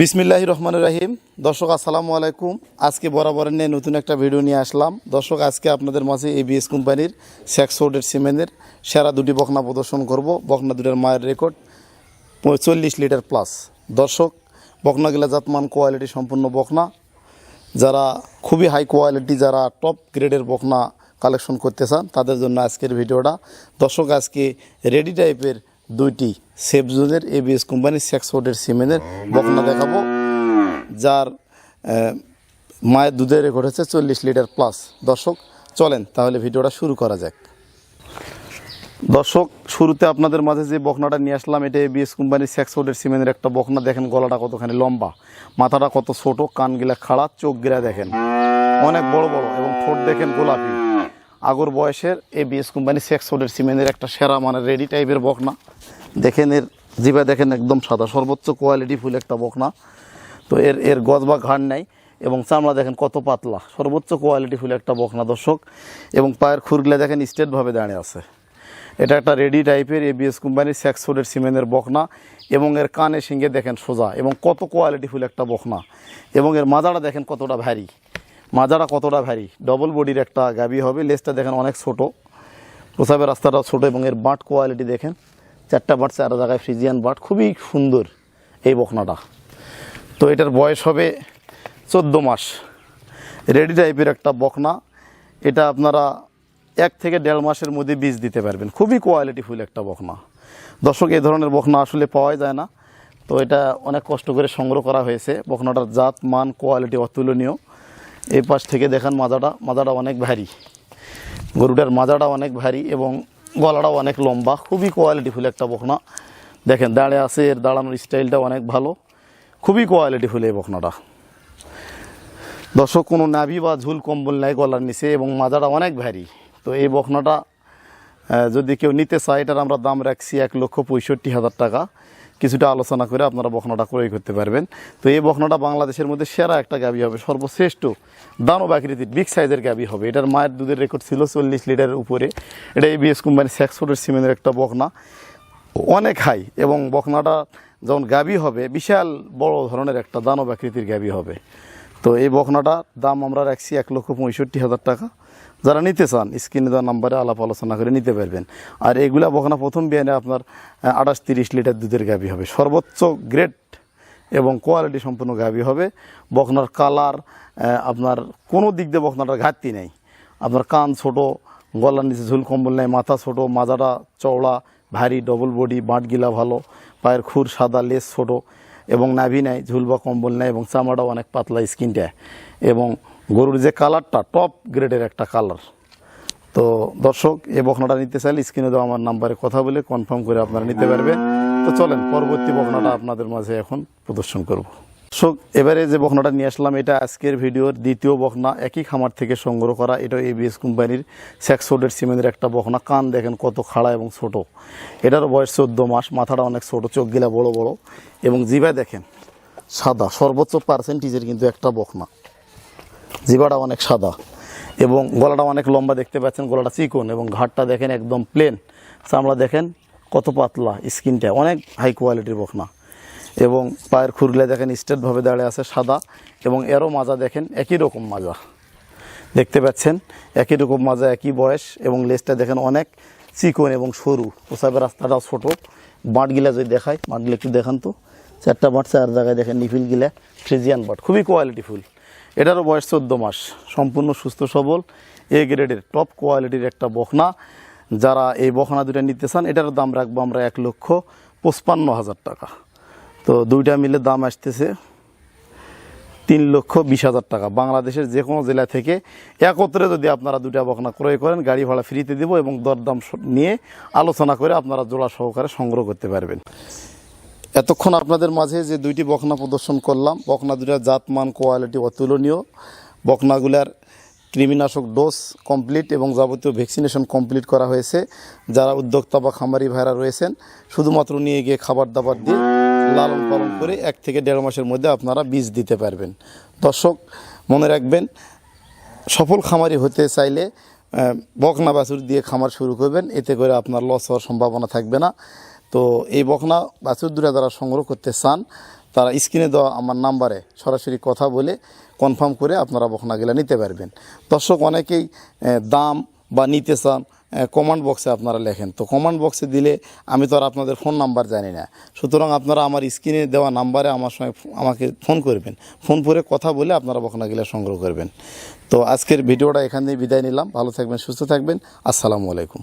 বিসমিল্লাহ রহমান রাহিম। দর্শক, আসসালামু আলাইকুম। আজকে বরাবরের নিয়ে নতুন একটা ভিডিও নিয়ে আসলাম। দর্শক, আজকে আপনাদের মাঝে এবিএস কোম্পানির স্যাক্সোডের সিমেন্টের সেরা দুটি বকনা প্রদর্শন করব। বকনা দুটার মায়ের রেকর্ড, চল্লিশ লিটার প্লাস দর্শক, বকনাগুলা জাতমান কোয়ালিটি সম্পূর্ণ বকনা। যারা খুবই হাই কোয়ালিটি যারা টপ গ্রেডের বকনা কালেকশন করতে চান, তাদের জন্য আজকের ভিডিওটা। দর্শক, আজকে রেডি টাইপের দুইটি সেফ জোনের এবিএস কোম্পানির সেক্সোডের সিমেন্টের বকনা দেখাবো, যার মায়ের দুধের রেকর্ড হচ্ছে চল্লিশ লিটার প্লাস দর্শক, চলেন তাহলে ভিডিওটা শুরু করা যাক। দর্শক, শুরুতে আপনাদের মাঝে যে বকনাটা নিয়ে আসলাম, এটা এবিএস কোম্পানির সেক্সোডের সিমেন্টের একটা বকনা। দেখেন গলাটা কতখানি লম্বা, মাথাটা কত ছোট, কানগিলা খাড়া, চোখ গিলা দেখেন। অনেক বড় বড় এবং ঠোঁট দেখেন গোলাপি। আগর বয়সের এ এবিএস কোম্পানি সেক্সোডের সিমেন্টের একটা সেরা মানে রেডি টাইপের বকনা। দেখেন এর জিবা দেখেন একদম সাদা, সর্বোচ্চ কোয়ালিটি ফুল একটা বকনা। তো এর এর গজ বা ঘাড় নাই এবং চামড়া দেখেন কত পাতলা, সর্বোচ্চ কোয়ালিটি ফুল একটা বকনা দর্শক। এবং পায়ের খুরগুলা দেখেন স্টেটভাবে দাঁড়িয়ে আছে। এটা একটা রেডি টাইপের এবিএস কোম্পানির স্যাক্সোডের সিমেন্টের বকনা এবং এর কানে সিঙ্গে দেখেন সোজা এবং কত কোয়ালিটি ফুল একটা বকনা। এবং এর মাজাটা দেখেন কতটা ভারী। মাজাটা কতটা ভারী? ডবল বডির একটা গাবি হবে। লেজটা দেখেন অনেক ছোট। প্রসাবের রাস্তাটা ছোট এবং এর বাট কোয়ালিটি দেখেন। চারটা বাট চার জায়গায় ফ্রিজিয়ান বাট খুবই সুন্দর এই বকনাটা। তো এটার বয়স হবে চোদ্দ মাস। রেডি টাইপের একটা বকনা। এটা আপনারা এক থেকে দেড় মাসের মধ্যে বীজ দিতে পারবেন। খুবই কোয়ালিটিফুল একটা বকনা। দর্শক, এই ধরনের বকনা আসলে পাওয়াই যায় না। তো এটা অনেক কষ্ট করে সংগ্রহ করা হয়েছে। বকনাটার জাত, মান কোয়ালিটি অতুলনীয়। এই পাশ থেকে দেখেন মাজাটা মাজাটা অনেক ভারী। গরুটার মাজাটা অনেক ভারী এবং গলাটাও অনেক লম্বা, খুবই কোয়ালিটিফুল একটা বকনা। দেখেন দাঁড়িয়ে আছে, এর দাঁড়ানোর স্টাইলটা অনেক ভালো। খুবই কোয়ালিটিফুল এই বকনাটা। দর্শক, কোনো নাভি বা ঝুল কম্বল নাই গলার নিচে এবং মাজাটা অনেক ভারী। তো এই বকনাটা যদি কেউ নিতে চায়, এটার আমরা দাম রাখছি এক লক্ষ পঁয়ষট্টি হাজার টাকা। কিছুটা আলোচনা করে আপনারা বখনাটা ক্রয় করতে পারবেন। তো এই বখনাটা বাংলাদেশের মধ্যে সেরা একটা গাবি হবে, সর্বশ্রেষ্ঠ দানব আকৃতির, বিগ সাইজের গাবি হবে। এটার মায়ের দুধের রেকর্ড ছিল চল্লিশ লিটারের উপরে। এটা এবিএস কোম্পানি স্যাক্সফোর্ডের সিমেন্টের একটা বখনা। অনেক হাই এবং বখনাটা যখন গাবি হবে, বিশাল বড় ধরনের একটা দানব আকৃতির গাবি হবে। তো এই বকনাটা দাম আমরা রাখছি এক লক্ষ পঁয়ষট্টি হাজার টাকা। যারা নিতে চান, স্ক্রিনে দেওয়া নাম্বারে আলাপ আলোচনা করে নিতে পারবেন। আর এইগুলা বকনা প্রথম বিয়ানে আপনার আঠাশ তিরিশ লিটার দুধের গাবি হবে। সর্বোচ্চ গ্রেড এবং কোয়ালিটি সম্পূর্ণ গাবি হবে। বখনার কালার আপনার কোনো দিক দিয়ে বকনাটার ঘাটতি নেই। আপনার কান ছোট, গলার নিচে ঝুল কম্বল নেই, মাথা ছোট, মাজাটা চওড়া, ভারী ডবল বডি বাঁটগিলা ভালো, পায়ের খুর সাদা লেস ছোট। এবং নাভি নাই, ঝুল বা কম্বল নেয় এবং চামড়াও অনেক পাতলা স্কিনটা এবং গরুর যে কালারটা টপ গ্রেডের একটা কালার তো দর্শক এই বখনাটা নিতে চাইলে স্ক্রিনে দেওয়া আমার নাম্বারে কথা বলে কনফার্ম করে আপনারা নিতে পারবেন। তো চলেন, পরবর্তী বখনাটা আপনাদের মাঝে এখন প্রদর্শন করব। দর্শক এবারে যে বকনাটা নিয়ে আসলাম, এটা আজকের ভিডিওর দ্বিতীয় বকনা একই খামার থেকে সংগ্রহ করা এটা এবিএস কোম্পানির স্যাক্সোডের সিমেন্টের একটা বকনা কান দেখেন কত খাড়া এবং ছোট। এটার বয়স চোদ্দ মাস, মাথাটা অনেক ছোট, চোখ গিলা বড় বড়। এবং জিভা দেখেন, সাদা, সর্বোচ্চ পার্সেন্টেজের কিন্তু একটা বকনা জিবাটা অনেক সাদা। এবং গলাটা অনেক লম্বা দেখতে পাচ্ছেন, গলাটা চিকন এবং ঘাটটা দেখেন একদম প্লেন চামড়া দেখেন কত পাতলা স্কিনটা, অনেক হাই কোয়ালিটির বকনা এবং পায়ের খুরগুলা দেখেন স্টেটভাবে দাঁড়িয়ে আছে সাদা এবং এরও মাজা দেখেন একই রকম মাজা। দেখতে পাচ্ছেন, একই রকম মাজা, একই বয়স এবং লেজটা দেখেন অনেক চিকন এবং সরু। ও প্রসাবের রাস্তাটাও ছোট। বাঁটগিলা যদি দেখায় বাঁটগুলো একটু দেখান তো। চারটা বাঁট, চার জায়গায় দেখেন নিফিলগিলা ফ্রিজিয়ান বাট, খুবই কোয়ালিটিফুল এটারও বয়স চোদ্দ মাস। সম্পূর্ণ সুস্থ, সবল এ গ্রেডের টপ কোয়ালিটির একটা বখনা। যারা এই বখনা দুটা নিতে চান, এটার দাম রাখব আমরা এক লক্ষ পঁচপান্ন হাজার টাকা। তো দুইটা মিলে দাম আসতেছে তিন লক্ষ বিশ হাজার টাকা। বাংলাদেশের যে কোনো জেলা থেকে একত্রে যদি আপনারা দুটা বকনা ক্রয় করেন, গাড়ি ভাড়া ফ্রিতে দেবো এবং দরদাম নিয়ে আলোচনা করে আপনারা জোড়া সহকারে সংগ্রহ করতে পারবেন। এতক্ষণ আপনাদের মাঝে যে দুইটি বকনা প্রদর্শন করলাম, বকনা দুটার জাতমান কোয়ালিটি অতুলনীয়। বকনাগুলার কৃমিনাশক ডোজ কমপ্লিট এবং যাবতীয় ভ্যাকসিনেশন কমপ্লিট করা হয়েছে। যারা উদ্যোক্তা বা খামারি ভাইরা রয়েছেন, শুধুমাত্র নিয়ে গিয়ে খাবার দাবার দিয়ে লালন পালন করে এক থেকে দেড় মাসের মধ্যে আপনারা বীজ দিতে পারবেন। দর্শক, মনে রাখবেন, সফল খামারি হতে চাইলে বকনা বাছুর দিয়ে খামার শুরু করবেন, এতে করে আপনার লস হওয়ার সম্ভাবনা থাকবে না। তো এই বকনা বাছুর দুটা যারা সংগ্রহ করতে চান, তারা স্ক্রিনে দেওয়া আমার নাম্বারে সরাসরি কথা বলে কনফার্ম করে আপনারা বখনাগুলো নিতে পারবেন। দর্শক, অনেকেই দাম বা নিতে চান কমান্ড বক্সে আপনারা লেখেন। তো কমান্ড বক্সে দিলে আমি তো আর আপনাদের ফোন নাম্বার জানি না। সুতরাং আপনারা আমার স্ক্রিনে দেওয়া নাম্বারে আমার সঙ্গে আমাকে ফোন করবেন। ফোন করে কথা বলে আপনারা বকনাগুলো সংগ্রহ করবেন। তো আজকের ভিডিওটা এখান থেকে বিদায় নিলাম। ভালো থাকবেন, সুস্থ থাকবেন। আসসালামু আলাইকুম।